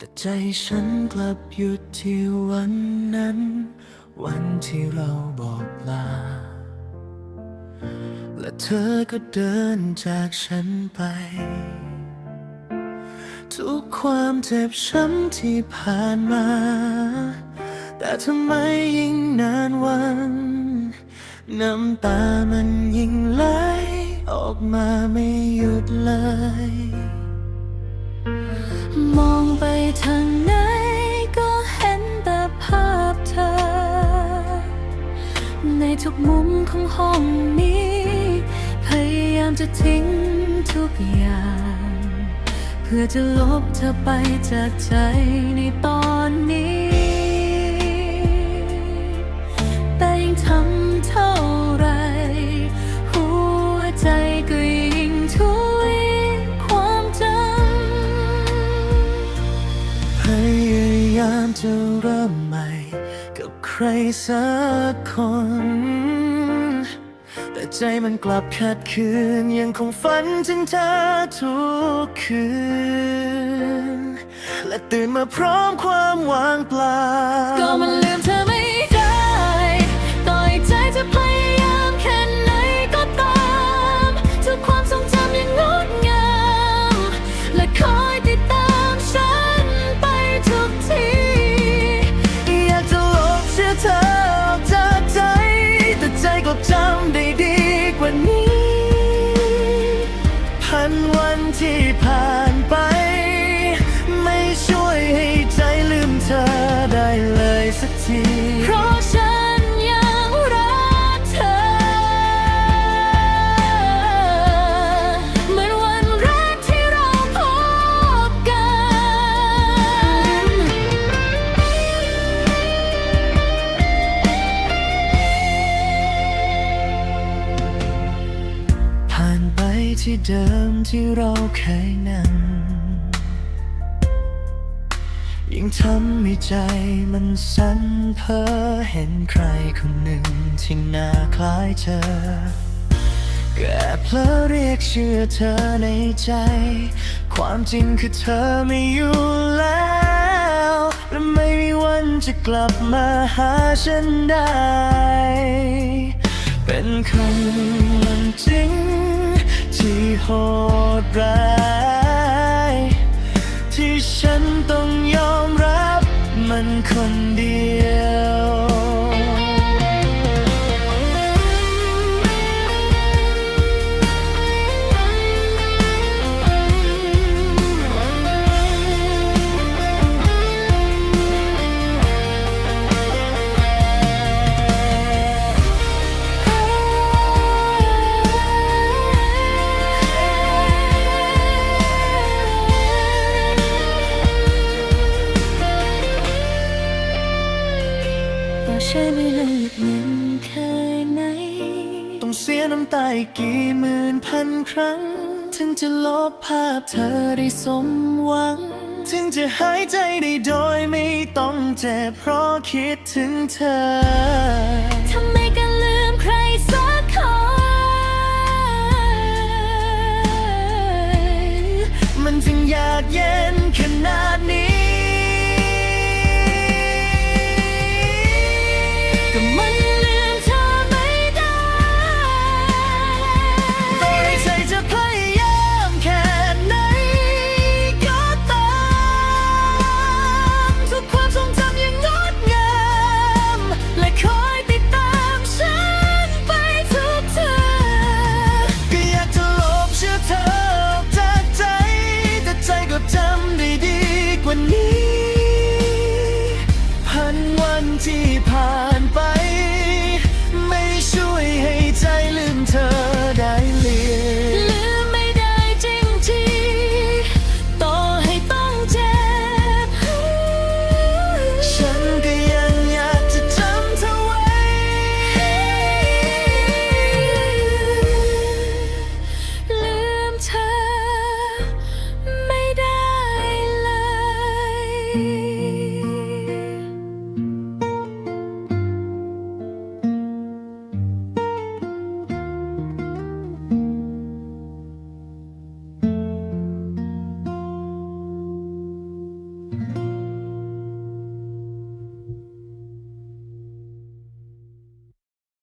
แต่ใจฉันกลับหยุดที่วันนั้น วันที่เราบอกลา และเธอก็เดินจากฉันไป ทุกความเจ็บช้ำที่ผ่านมา แต่ทำไมยิ่งนานวัน น้ำตามันยิ่งไหลออกมาไม่หยุดเลย ทิ้งทุกอย่าง เพื่อจะลบเธอไปจากใจในตอนนี้ แต่ยิ่งทำเท่าไร หัวใจก็ยิ่งทุยความจำพยายามจะเริ่มใหม่ กับใครสักคน ใจมันกลับขัดขืน ยังคงฝันถึงเธอทุกคืน และตื่นมาพร้อมความว่างเปล่า ก็มันลืมเธอไม่ ที่ผ่านไป ไม่ช่วยให้ใจลืมเธอได้เลยสักที เดิมที่เราเคยนั่งยิ่งทำให้ใจมันสั่นเพ้อเห็นใครคนหนึ่งที่หน้าคล้ายเธอแอบเพลอเรียกชื่อเธอในใจ ความจริงคือเธอไม่อยู่แล้วและไม่มีวันจะกลับมาหาฉันได้ เป็นคำมันจริง ที่โหดร้ายที่ฉันต้องยอมรับมันคนเดี ใช้ไม่เลิกหนึ่งเคยไหน ต้องเสียน้ำตาอีกกี่หมื่นพันครั้ง ถึงจะลบภาพเธอได้สมหวัง ถึงจะหายใจได้โดยไม่ต้องเจ็บเพราะคิดถึงเธอทำไมกันลืมใครสักคนมันจึงอยากเย็นขนาด วัน